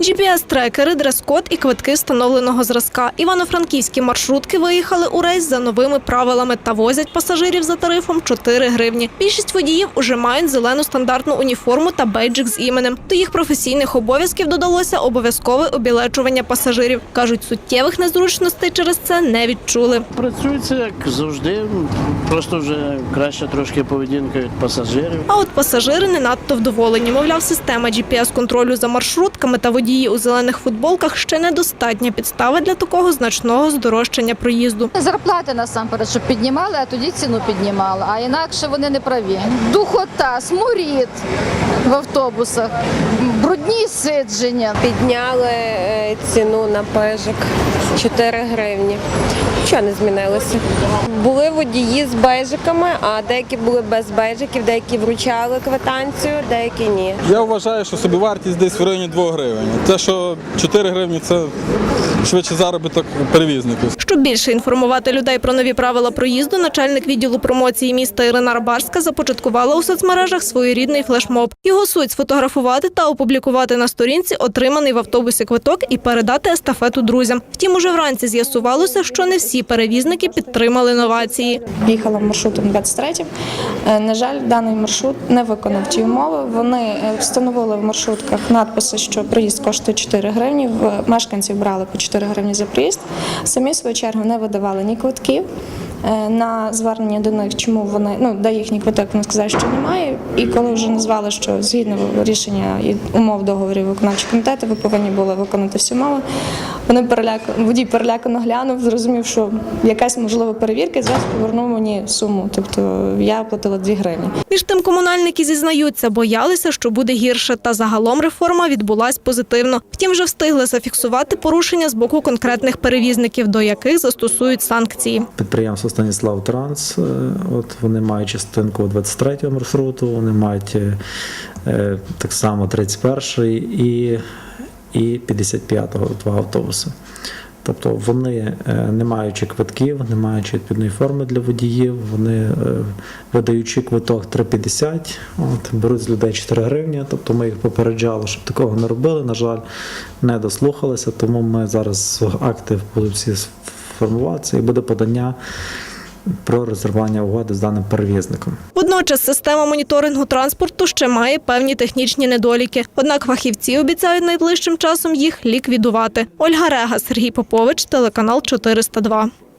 GPS-трекери, дрес-код і квитки встановленого зразка. Івано-франківські маршрутки виїхали у рейс за новими правилами та возять пасажирів за тарифом 4 гривні. Більшість водіїв уже мають зелену стандартну уніформу та бейджик з іменем. До їх професійних обов'язків додалося обов'язкове обілечування пасажирів. кажуть, суттєвих незручностей через це не відчули. Працюється як завжди, просто вже краща трошки поведінка від пасажирів. А от пасажири не надто вдоволені. Мовляв, система GPS-контролю за маршрутками та водії у зелених футболках ще недостатня підстава для такого значного здорожчання проїзду. Зарплати насамперед, щоб піднімали, а тоді ціну піднімали. А інакше вони не праві. Духота, сморід в автобусах, брудні сидження. Підняли е, ціну на пежик 4 гривні. Нічого не змінилося. Були водії з бейжиками, а деякі були без бейжиків, деякі вручали квитанцію, деякі ні. Я вважаю, що собівартість десь в районі 2 гривень. Те, що 4 гривні це швидше заробіток перевізників. Щоб більше інформувати людей про нові правила проїзду, начальник відділу промоції міста Ірина Рабарська започаткувала у соцмережах своєрідний флешмоб. Його суть сфотографувати та опублікувати на сторінці отриманий в автобусі квиток і передати естафету друзям. Втім, уже вранці з'ясувалося, що не всі перевізники підтримали новації. Їхала маршрутом 23. Е, На жаль, даний маршрут не виконав ті умови. Вони е, встановили в маршрутках надписи, що проїзд коштує 4 гривні. Мешканців брали по 4 гривні за проїзд. Самі в свою чергу не видавали ні квитків. Е, На звернення до них, чому вони ну де їхній квиток, вони сказали, що немає. І коли вже назвали, що згідно рішення і умов договорів виконавчого комітету, ви повинні були виконати всі умови. Вони переляк... водій перелякано глянув, зрозумів, що якась можлива перевірка, і зразу повернув мені суму. Тобто я оплатила 2 гривні. Між тим комунальники зізнаються, боялися, що буде гірше, та загалом реформа відбулась позитивно. Втім, вже встигли зафіксувати порушення з боку конкретних перевізників, до яких застосують санкції. Підприємство Станіслав Транс. е, От вони мають частинку 23-го маршруту, вони мають е, е, так само 31 і, і 55-го два автобуси. Тобто вони, не маючи квитків, не маючи відповідної форми для водіїв, вони видаючи квиток 3,50, от, беруть з людей 4 гривні. Тобто ми їх попереджали, щоб такого не робили. На жаль, не дослухалися, тому ми зараз акти будуть всі формуватися і буде подання про розірвання угоди з даним перевізником. Водночас система моніторингу транспорту ще має певні технічні недоліки. Однак фахівці обіцяють найближчим часом їх ліквідувати. Ольга Рега, Сергій Попович, телеканал 402.